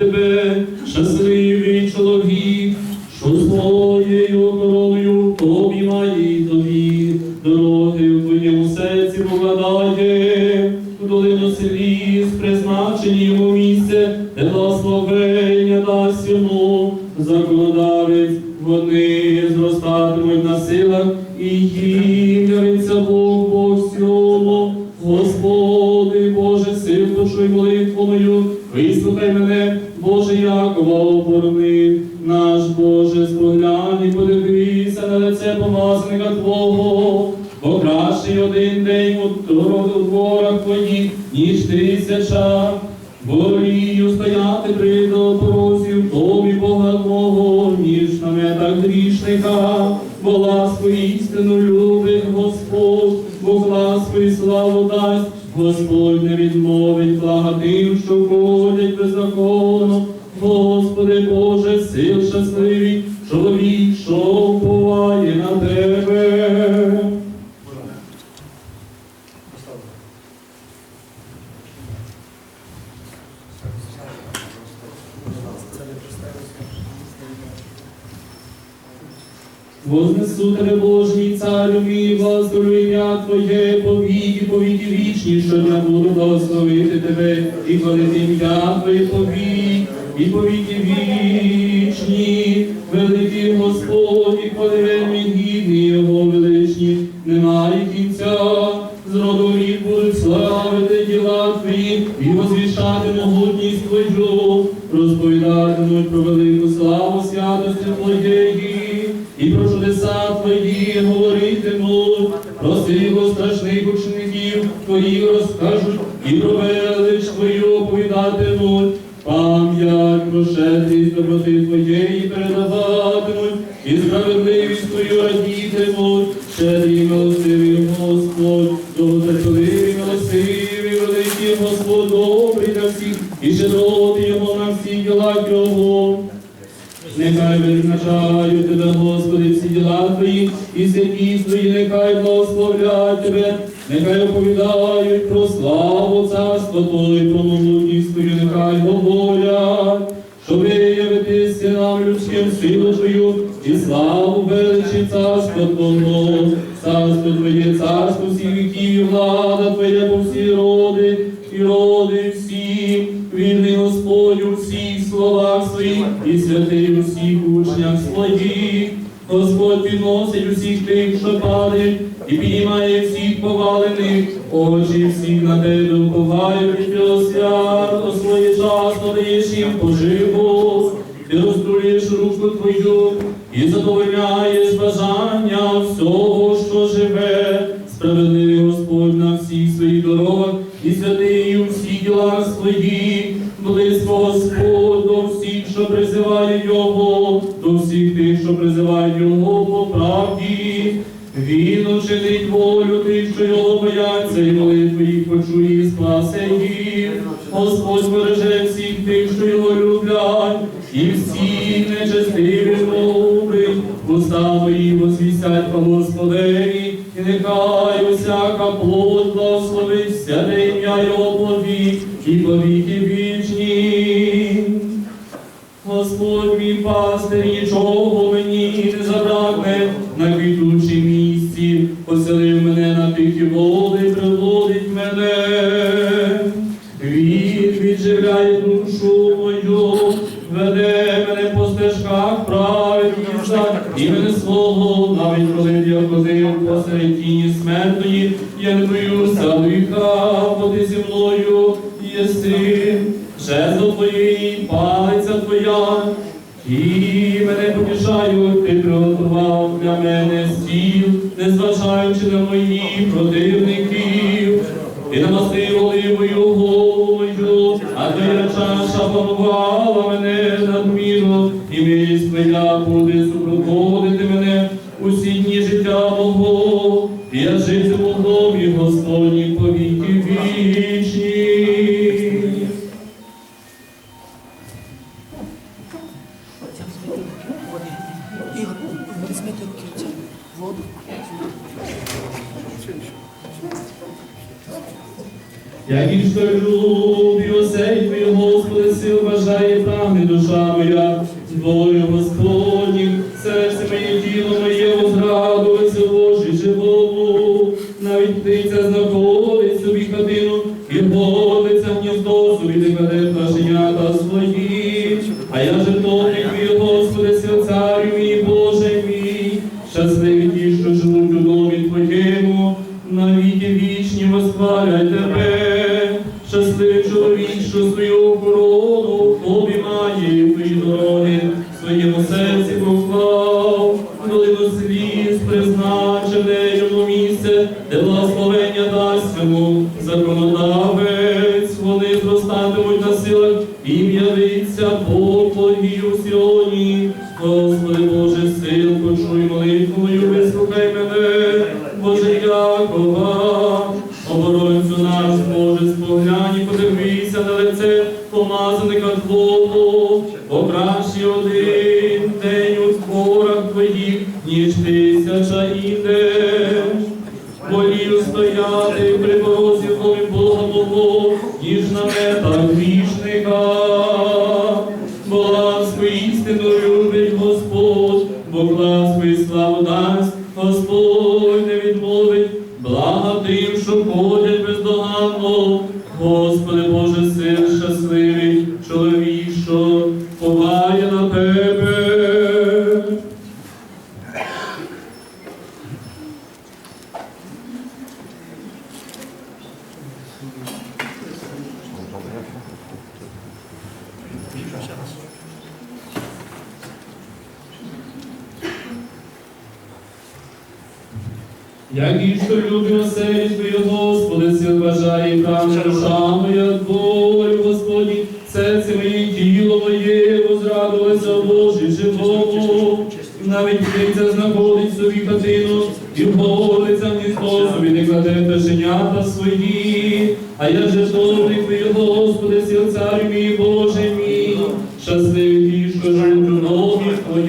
тебе, щасливий чоловік, що своєю короною тобі має і тобі, дороги в твоєму серці покладає, в долину селі призначені йому місце, де благословення дасть йому законодавець, вони зростатимуть на силах, і їм явиться Бог по всьому. Господи, Боже, сил, почуй молитву мою, вислухай мене, Боже, Якова оборони, наш Боже, споглянь і подивися на лице помазника Твого, бо кращий один день у дворах Твоїх, ніж тисяча. Волію стояти при порозів тобі Бога мого, ніж наметах грішника, бо ласку істину любить Господь, Бог ласку і славу дасть, Господь не відмовить блага тим, що ходять беззаконно. Господи Боже, сил щасливий, чоловік, що вповає на тебе. Вознесу тебе, Божий царю мій, благословлю ім'я Твоє, повіки, повіки вічні, що я буду благословити тебе. І хвалити ім'я Твоє повік, і повіки вічні, великий Господь, і хвалевельми гідний Його величні, немає кінця, з роду в рід будуть славити діла Твої, і возвіщати могутність Твою, розповідатимуть про велику славу святості Твоєї, про страшних учеників Твоїх розкажуть, і про велич Твою оповідатимуть, пам'ять про щедрість доброти Твоєї передаватимуть, і справедливість Твою радітимуть, щедрий милостивий Господь, довготерпеливий милостивий, великий Господь, добрий для всіх, і щедроти Його на всі діла Його. Нехай визначають тебе, Господи, всі діла Твої, і святі Твої, нехай благословлять Тебе, нехай оповідають про славу царства Твої, про могутність Твою, нехай говорять, що виявитися нам людським силу Твою, і славу величі царства Твого, царство Твоє, царство всіх віків, влада Твоя по всі роди, і роди словах своїх, і святий у всіх учнях своїх. Господь підносить усіх тих, що падають, і піднімає всіх повалених, очі всіх на тебе уповають, ти свято своєчасно даєш їм поживу. Ти розтулюєш руку твою і задовольняєш бажання всього, що живе. Справедливий бояться, і молитви їх почує і спасе їх. Господь береже всіх тих, що його люблять, і всіх нечестивих добрих, уста мої возвісять по Господеві, і нехай усяка плоть благословить святе ім'я Його повік, і повіки вічні. Господь мій пастир, нічого мені не забракне на квітучій я не боюся лиха, бо ти зі мною єси. Жезл твоїй, палиця твоя, і мене потішають, ти приготував для мене стіл, незважаючи на моїх противників. Ти намастив оливою голову мою, а твоя чаша панувала мене надмірно, і милість твоя буде супроводити мене усі дні життя мого. Я житиму в домі Господнім повіки вічні. Отця змити руки в воді. Ігор, змити руки в цю воду. Як і що любі осей твій, Господи, сил бажає прагне душа моя, волю Господи, ся царю мій, Боже мій, щасливі ті, що живуть у домі Твоєму, навіки вічні восхвалять Тебе. Щасливий чоловік, що свою охорону тобі має твої дороги, в своєму серці поклав, долину сліз призначене йому місце, де благословення дасть йому законодавець, вони зростатимуть на силах і явиться Бог у Сіоні. Господи Боже, сил, почуй молитву мою, вислухай мене, Боже Якова, оборонцю наш, Боже, споглянь і подивися на лице помазаника Твого, покращи один день у зборах Твоїх, ніж тисяча ідеш. Волію стояти при порозі Твоїм Бога мого, ніж намета грішника. Як і що любив оселі твою, Господи, сил бажає і прагне душа моя, долю Господні, серце моє, тіло моє, возрадувалося в Божі живому. Навіть птиця знаходить собі хатину, і вголиться в гніздо собі не кладе пташенята свої. А я же жертовник твій, Господи, сил царю мій, Боже мій, щасливі ті, що живуть у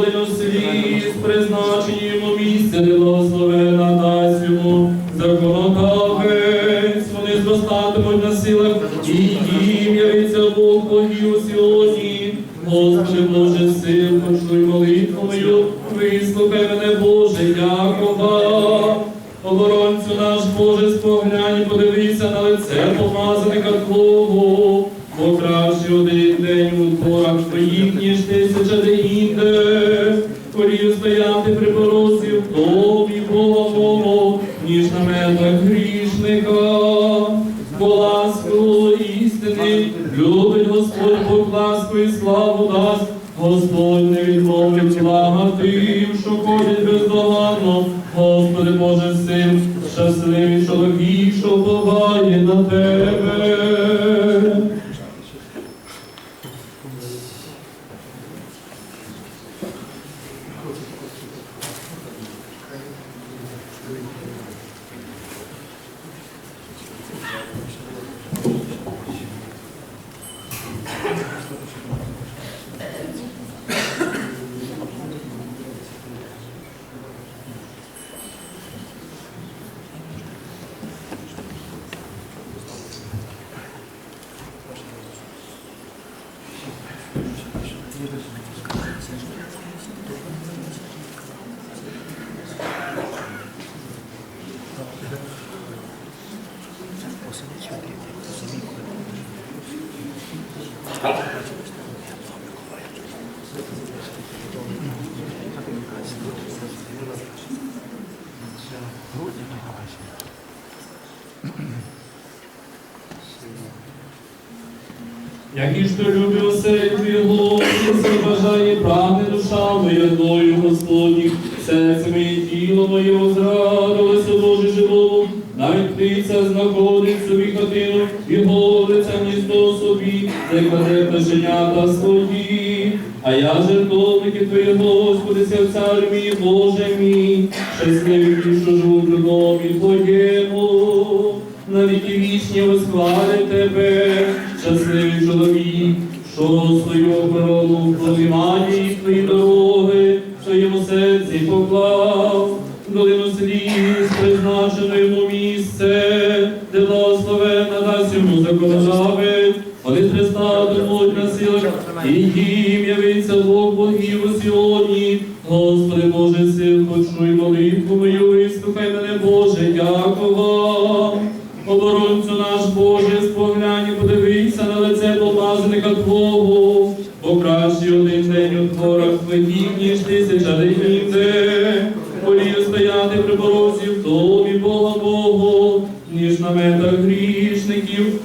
долину сліз, призначені йому місце, благословена дасть йому законодавець, вони зростатимуть на силах, і їм явиться Бог Твій у Сіоні. Господи Боже, сил, почуй молитву мою, вислухай мене, Боже, Якова. Оборонцю наш Боже, споглянь, подивися на лице помазаника Твого, бо краще один блага тим, що ходять бездоганно. Господи Боже син, щасливий чоловік, що поває на тебе. Як і що любив оселі Твого, і бажає прагне душа моя долю Господніх, серце моє, тіло моє возрадилося Боже живому, навіть птиця знаходить собі хатину і голиться гніздо собі, де кладе пташенята свої. А я жертовники Твої, Господи, цар мій, Боже мій, щасливі що живуть у домі Твоєму навіки вічні восхвалять тебе, щасливий чоловік, що свою охорону пролимані твої дороги, в своєму серці поклав, долину сліз, призначено йому місце, де благословенна дасть йому законодавець, вони пристатимуть на силах, і їм явиться Бог Богів у Сіоні. Господи Боже, сил, почуй молитву мою, і слухай мене, Боже, дякую. Оборонцю наш Боже, споглянь, і подивися на лице помазаника Твого, бо кращий один день у творах твоїх, ніж тисяча днів день. Волію стояти при порозі в домі Бога Богу, ніж на метах грішників,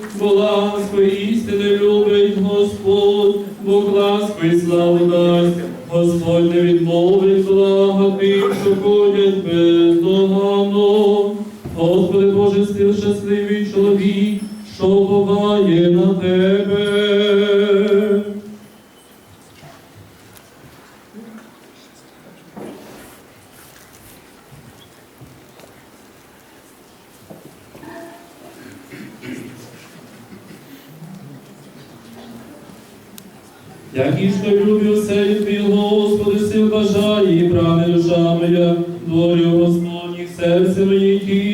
буває на тебе. Які ж то любив твій Господи, сил бажає, і прагне душа моя, дворю Господніх, серце моє, і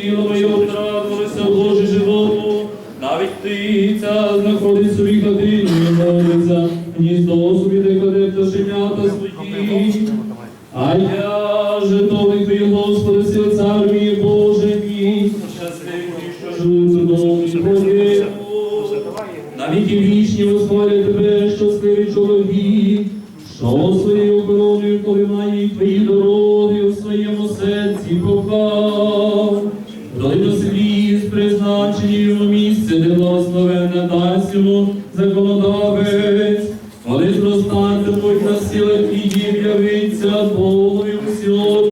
птиця знаходить собі хатину і молиться, гніздо собі де кладе пташенята свої. А я же тобі твій Господи, сил цар мій Боже мій, щасливий, що живу в домі Твоєму. Навіки вічні восхвалять тебе, щасливий чоловік, що своєю короною повимає твої дороги у своєму серці поклав. Йому законодавець. коли зростатимуть на силах і явиться Богові всього.